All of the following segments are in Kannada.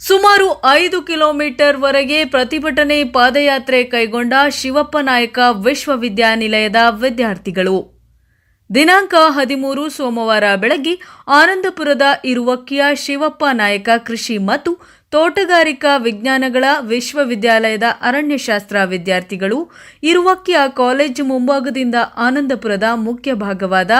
ಸುಮಾರು ಐದು ಕಿಲೋಮೀಟರ್ ವರೆಗೆ ಪ್ರತಿಭಟನೆ ಪಾದಯಾತ್ರೆ ಕೈಗೊಂಡ ಶಿವಪ್ಪ ನಾಯಕ ವಿಶ್ವವಿದ್ಯಾನಿಲಯದ ವಿದ್ಯಾರ್ಥಿಗಳು. ದಿನಾಂಕ ಹದಿಮೂರು ಸೋಮವಾರ ಬೆಳಗ್ಗೆ ಆನಂದಪುರದ ಇರುವಕ್ಕಿಯ ಶಿವಪ್ಪ ನಾಯಕ ಕೃಷಿ ಮತ್ತು ತೋಟಗಾರಿಕಾ ವಿಜ್ಞಾನಗಳ ವಿಶ್ವವಿದ್ಯಾಲಯದ ಅರಣ್ಯಶಾಸ್ತ್ರ ವಿದ್ಯಾರ್ಥಿಗಳು ಇರುವಕ್ಕಿಯ ಕಾಲೇಜು ಮುಂಭಾಗದಿಂದ ಆನಂದಪುರದ ಮುಖ್ಯ ಭಾಗವಾದ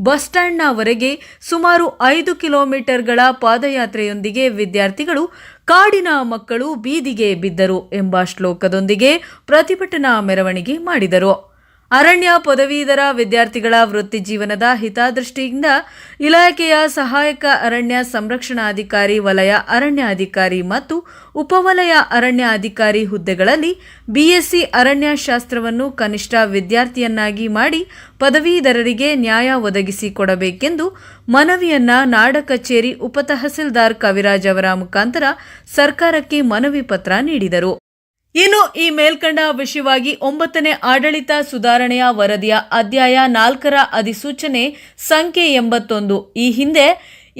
ಬಸ್ ಸ್ಟ್ಯಾಂಡ್ನವರೆಗೆ ಸುಮಾರು ಐದು ಕಿಲೋಮೀಟರ್ಗಳ ಪಾದಯಾತ್ರೆಯೊಂದಿಗೆ ವಿದ್ಯಾರ್ಥಿಗಳು ಕಾಡಿನ ಮಕ್ಕಳು ಬೀದಿಗೆ ಬಿದ್ದರು ಎಂಬ ಶ್ಲೋಕದೊಂದಿಗೆ ಪ್ರತಿಭಟನಾ ಮೆರವಣಿಗೆ ಮಾಡಿದರು. ಅರಣ್ಯ ಪದವೀಧರ ವಿದ್ಯಾರ್ಥಿಗಳ ವೃತ್ತಿ ಜೀವನದ ಹಿತದೃಷ್ಟಿಯಿಂದ ಇಲಾಖೆಯ ಸಹಾಯಕ ಅರಣ್ಯ ಸಂರಕ್ಷಣಾಧಿಕಾರಿ ವಲಯ ಅರಣ್ಯ ಅಧಿಕಾರಿ ಮತ್ತು ಉಪವಲಯ ಅರಣ್ಯ ಅಧಿಕಾರಿ ಹುದ್ದೆಗಳಲ್ಲಿ ಬಿಎಸ್ಸಿ ಅರಣ್ಯಶಾಸ್ತ್ರವನ್ನು ಕನಿಷ್ಠ ವಿದ್ಯಾರ್ಥಿಯನ್ನಾಗಿ ಮಾಡಿ ಪದವೀಧರರಿಗೆ ನ್ಯಾಯ ಒದಗಿಸಿಕೊಡಬೇಕೆಂದು ಮನವಿಯನ್ನ ನಾಡ ಕಚೇರಿ ಉಪತಹಸೀಲ್ದಾರ್ ಕವಿರಾಜ್ ಅವರ ಮುಖಾಂತರ ಸರ್ಕಾರಕ್ಕೆ ಮನವಿ ಪತ್ರ ನೀಡಿದರು. ಇನ್ನು ಈ ಮೇಲ್ಕಂಡ ವಿಷಯವಾಗಿ ಒಂಬತ್ತನೇ ಆಡಳಿತ ಸುಧಾರಣೆಯ ವರದಿಯ ಅಧ್ಯಾಯ ನಾಲ್ಕರ ಅಧಿಸೂಚನೆ ಸಂಖ್ಯೆ ಎಂಬತ್ತೊಂದು. ಈ ಹಿಂದೆ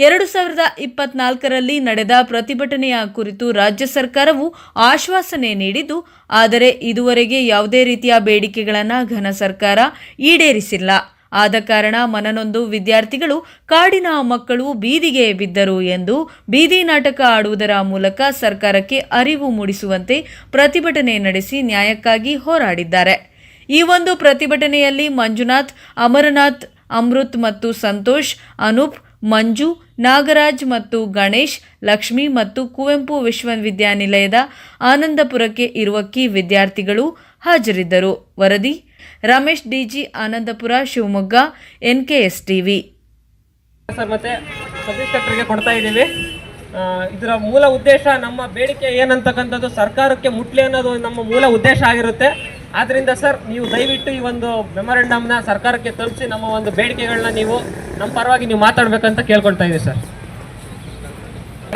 ಎರಡು ಸಾವಿರದ ಇಪ್ಪತ್ನಾಲ್ಕರಲ್ಲಿ ನಡೆದ ಪ್ರತಿಭಟನೆಯ ಕುರಿತು ರಾಜ್ಯ ಸರ್ಕಾರವು ಆಶ್ವಾಸನೆ ನೀಡಿದ್ದು, ಆದರೆ ಇದುವರೆಗೆ ಯಾವುದೇ ರೀತಿಯ ಬೇಡಿಕೆಗಳನ್ನು ಘನ ಸರ್ಕಾರ ಈಡೇರಿಸಿಲ್ಲ. ಆದ ಕಾರಣ ಮನನೊಂದು ವಿದ್ಯಾರ್ಥಿಗಳು ಕಾಡಿನ ಮಕ್ಕಳು ಬೀದಿಗೆ ಬಿದ್ದರು ಎಂದು ಬೀದಿ ನಾಟಕ ಆಡುವುದರ ಮೂಲಕ ಸರ್ಕಾರಕ್ಕೆ ಅರಿವು ಮೂಡಿಸುವಂತೆ ಪ್ರತಿಭಟನೆ ನಡೆಸಿ ನ್ಯಾಯಕ್ಕಾಗಿ ಹೋರಾಡಿದ್ದಾರೆ. ಈ ಒಂದು ಪ್ರತಿಭಟನೆಯಲ್ಲಿ ಮಂಜುನಾಥ್, ಅಮರನಾಥ್, ಅಮೃತ್ ಮತ್ತು ಸಂತೋಷ್, ಅನೂಪ್ ಮಂಜು, ನಾಗರಾಜ್ ಮತ್ತು ಗಣೇಶ್, ಲಕ್ಷ್ಮಿ ಮತ್ತು ಕುವೆಂಪು ವಿಶ್ವವಿದ್ಯಾನಿಲಯದ ಆನಂದಪುರಕ್ಕೆ ಇರುವ ಕಿ ವಿದ್ಯಾರ್ಥಿಗಳು ಹಾಜರಿದ್ದರು. ವರದಿ, Ramesh DG Anandapura, Shivamogga NKS TV sir, ಮತ್ತೆ ಕೊಡ್ತಾ ಇದ್ದೀವಿ. ಇದರ ಮೂಲ ಉದ್ದೇಶ ನಮ್ಮ ಬೇಡಿಕೆ ಏನಂತಕ್ಕಂಥದ್ದು ಸರ್ಕಾರಕ್ಕೆ ಮುಟ್ಲಿ ಅನ್ನೋದು ನಮ್ಮ ಮೂಲ ಉದ್ದೇಶ ಆಗಿರುತ್ತೆ. ಆದ್ರಿಂದ ಸರ್, ನೀವು ದಯವಿಟ್ಟು ಈ ಒಂದು ಮೆಮೊರಂಡಮ್ನ ಸರ್ಕಾರಕ್ಕೆ ತಲುಪಿಸಿ, ನಮ್ಮ ಒಂದು ಬೇಡಿಕೆಗಳನ್ನ ನೀವು, ನಮ್ಮ ಪರವಾಗಿ ನೀವು ಮಾತಾಡ್ಬೇಕಂತ ಕೇಳ್ಕೊಳ್ತಾ ಇದ್ದೀವಿ ಸರ್.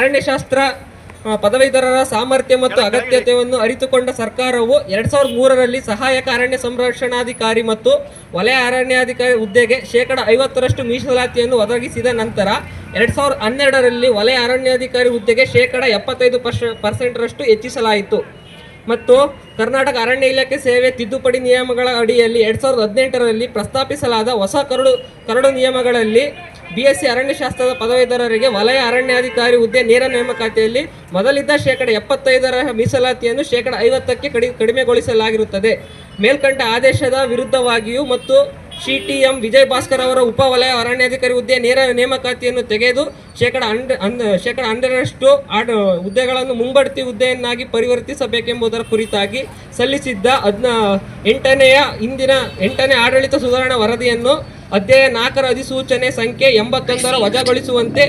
ಅರಣ್ಯಶಾಸ್ತ್ರ ಪದವೀಧರರ ಸಾಮರ್ಥ್ಯ ಮತ್ತು ಅಗತ್ಯತೆಯನ್ನು ಅರಿತುಕೊಂಡ ಸರ್ಕಾರವು ಎರಡ್ ಸಾವಿರದ ಮೂರರಲ್ಲಿ ಸಹಾಯಕ ಅರಣ್ಯ ಸಂರಕ್ಷಣಾಧಿಕಾರಿ ಮತ್ತು ವಲಯ ಅರಣ್ಯಾಧಿಕಾರಿ ಹುದ್ದೆಗೆ ಶೇಕಡ ಐವತ್ತರಷ್ಟು ಮೀಸಲಾತಿಯನ್ನು ಒದಗಿಸಿದ ನಂತರ ಎರಡ್ ಸಾವಿರದ ಹನ್ನೆರಡರಲ್ಲಿ ವಲಯ ಅರಣ್ಯಾಧಿಕಾರಿ ಹುದ್ದೆಗೆ ಶೇಕಡ ಎಪ್ಪತ್ತೈದು ಪರ್ಸೆಂಟ್ ಪರ್ಸೆಂಟ್ರಷ್ಟು ಹೆಚ್ಚಿಸಲಾಯಿತು. ಮತ್ತು ಕರ್ನಾಟಕ ಅರಣ್ಯ ಇಲಾಖೆ ಸೇವೆ ತಿದ್ದುಪಡಿ ನಿಯಮಗಳ ಅಡಿಯಲ್ಲಿ ಎರಡು ಸಾವಿರದ ಹದಿನೆಂಟರಲ್ಲಿ ಪ್ರಸ್ತಾಪಿಸಲಾದ ಹೊಸ ಕರಡು ಕರಡು ನಿಯಮಗಳಲ್ಲಿ ಬಿಎಸ್ಸಿ ಅರಣ್ಯಶಾಸ್ತ್ರದ ಪದವೀಧರರಿಗೆ ವಲಯ ಅರಣ್ಯಾಧಿಕಾರಿ ಹುದ್ದೆ, ನೇರ ನೇಮಕಾತಿಯಲ್ಲಿ ಮೊದಲಿದ್ದ ಶೇಕಡ ಎಪ್ಪತ್ತೈದರ ಮೀಸಲಾತಿಯನ್ನು ಶೇಕಡ ಐವತ್ತಕ್ಕೆ ಕಡಿ, ಕಡಿಮೆಗೊಳಿಸಲಾಗಿರುತ್ತದೆ. ಮೇಲ್ಕಂಡ ಆದೇಶದ ವಿರುದ್ಧವಾಗಿಯೂ ಮತ್ತು C T M Vijay Bhaskar ಅವರ ಉಪ ವಲಯ ಅರಣ್ಯಾಧಿಕಾರಿ ಹುದ್ದೆ ನೇರ ನೇಮಕಾತಿಯನ್ನು ತೆಗೆದು ಶೇಕಡ ಶೇಕಡ ಹನ್ನೆರಡರಷ್ಟು ಆಡ ಹುದ್ದೆಗಳನ್ನು ಮುಂಬಡ್ತಿ ಹುದ್ದೆಯನ್ನಾಗಿ ಪರಿವರ್ತಿಸಬೇಕೆಂಬುದರ ಕುರಿತಾಗಿ ಸಲ್ಲಿಸಿದ್ದ ಹದ್ನ ಎಂಟನೆಯ ಇಂದಿನ ಎಂಟನೇ ಆಡಳಿತ ಸುಧಾರಣಾ ವರದಿಯನ್ನು ಅಧ್ಯಾಯ ನಾಲ್ಕರ ಅಧಿಸೂಚನೆ ಸಂಖ್ಯೆ ಎಂಬತ್ತೊಂದರ ವಜಾಗೊಳಿಸುವಂತೆ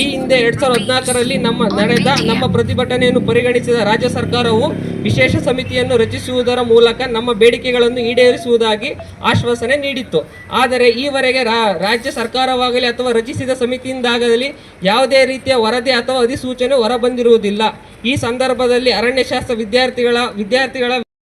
ಈ ಹಿಂದೆ ಎರಡ್ ಸಾವಿರದ ಹದಿನಾಲ್ಕರಲ್ಲಿ ನಮ್ಮ ನಡೆದ, ನಮ್ಮ ಪ್ರತಿಭಟನೆಯನ್ನು ಪರಿಗಣಿಸಿದ ರಾಜ್ಯ ಸರ್ಕಾರವು ವಿಶೇಷ ಸಮಿತಿಯನ್ನು ರಚಿಸುವುದರ ಮೂಲಕ ನಮ್ಮ ಬೇಡಿಕೆಗಳನ್ನು ಈಡೇರಿಸುವುದಾಗಿ ಆಶ್ವಾಸನೆ ನೀಡಿತ್ತು. ಆದರೆ ಈವರೆಗೆ ರಾಜ್ಯ ಸರ್ಕಾರವಾಗಲಿ ಅಥವಾ ರಚಿಸಿದ ಸಮಿತಿಯಿಂದಾಗಲಿ ಯಾವುದೇ ರೀತಿಯ ವರದಿ ಅಥವಾ ಅಧಿಸೂಚನೆ ಹೊರಬಂದಿರುವುದಿಲ್ಲ. ಈ ಸಂದರ್ಭದಲ್ಲಿ ಅರಣ್ಯಶಾಸ್ತ್ರ ವಿದ್ಯಾರ್ಥಿಗಳ ವಿದ್ಯಾರ್ಥಿಗಳ